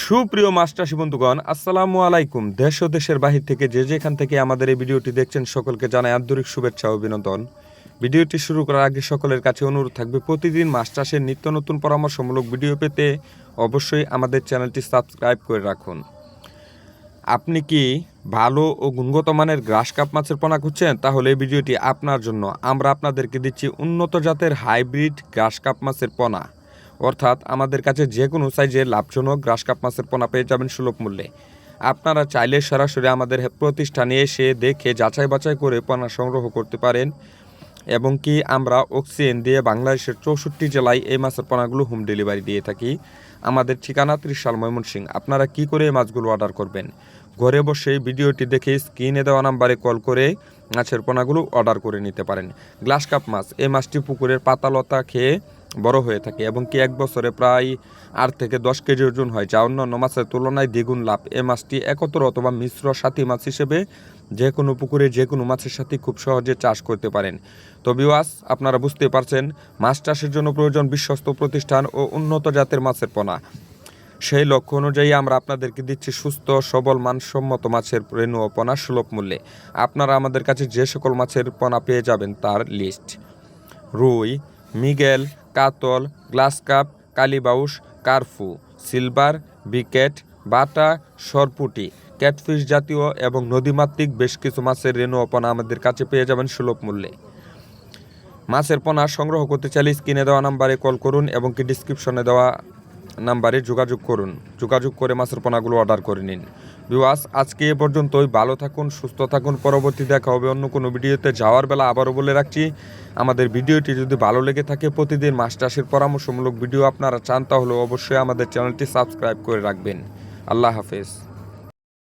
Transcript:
সুপ্রিয় মাস্টারসি বন্ধুগণ আসসালামু আলাইকুম। দেশ ও দেশের বাহির থেকে যে যেখান থেকে আমাদের এই ভিডিওটি দেখছেন, সকলকে জানাই আন্তরিক শুভেচ্ছা ও অভিনন্দন। ভিডিওটি শুরু করার আগে সকলের কাছে অনুরোধ থাকবে, প্রতিদিন মাস্টার্সের নিত্য নতুন পরামর্শমূলক ভিডিও পেতে অবশ্যই আমাদের চ্যানেলটি সাবস্ক্রাইব করে রাখুন। আপনি কি ভালো ও গুণগত মানের গ্রাস কাপ মাছের পোনা খুঁজছেন? তাহলে এই ভিডিওটি আপনার জন্য। আমরা আপনাদেরকে দিচ্ছি উন্নত জাতের হাইব্রিড গ্রাস কাপ মাছের পোনা। অর্থাৎ আমাদের কাছে যে কোনো সাইজের লাভজনক গ্রাস কাপ মাছের পোনা পেয়ে যাবেন সুলভ মূল্যে। আপনারা চাইলে সরাসরি আমাদের প্রতিষ্ঠানে এসে দেখে যাচাই বাছাই করে পোনা সংগ্রহ করতে পারেন এবং কি আমরা অক্সিজেন দিয়ে বাংলাদেশের চৌষট্টি জেলায় এই মাছের পোনাগুলো হোম ডেলিভারি দিয়ে থাকি। আমাদের ঠিকানা ত্রিশাল ময়মনসিং আপনারা কি করে এই মাছগুলো অর্ডার করবেন? ঘরে বসে ভিডিওটি দেখে স্ক্রিনে দেওয়া নাম্বারে কল করে মাছের পোনাগুলো অর্ডার করে নিতে পারেন। গ্লাস কাপ মাছ, এই মাছটি পুকুরের পাতালতা খেয়ে বড় হয়ে থাকে এবং কি এক বছরে প্রায় আট থেকে দশ কেজি ওজন হয়, যা অন্যান্য মাছের তুলনায় দ্বিগুণ লাভ। এ মাছটি একত্র অথবা মিশ্র সাথী মাছ হিসেবে যে কোনো পুকুরে যে কোনো মাছের সাথে খুব সহজে চাষ করতে পারেন। তো বিওয়াস আপনারা বুঝতে পারছেন, মাছ চাষের জন্য প্রয়োজন বিশ্বস্ত প্রতিষ্ঠান ও উন্নত জাতের মাছের পোনা। সেই লক্ষ্য অনুযায়ী আমরা আপনাদেরকে দিচ্ছি সুস্থ, সবল, মানসম্মত মাছের রেণু ও পোনা সুলভ মূল্যে। আপনারা আমাদের কাছে যে সকল মাছের পোনা পেয়ে যাবেন তার লিস্ট। রুই, মিগেল কাতল, গ্লাস কাপ কালীবাউস কারফু, সিলভার, বিকেট, বাটা, সরপুটি, ক্যাটফিশ জাতীয় এবং নদীমাতৃক বেশ কিছু মাছের রেণু ও পোনা আমাদের কাছে পেয়ে যাবেন সুলভ মূল্যে। মাছের পোনা সংগ্রহ করতে চাইলে স্ক্রিনে দেওয়া নাম্বারে কল করুন এবং কি ডিসক্রিপশনে দেওয়া নাম্বারে যোগাযোগ করুন। যোগাযোগ করে মাছের পোনাগুলো অর্ডার করে নিন। বিওয়াস আজকে এ পর্যন্তই। ভালো থাকুন, সুস্থ থাকুন। পরবর্তী দেখা হবে অন্য কোনো ভিডিওতে। যাওয়ার বেলা আবারও বলে রাখছি, আমাদের ভিডিওটি যদি ভালো লেগে থাকে, প্রতিদিন মাস চাষের পরামর্শমূলক ভিডিও আপনারা চান, তাহলে অবশ্যই আমাদের চ্যানেলটি সাবস্ক্রাইব করে রাখবেন। আল্লাহ হাফেজ।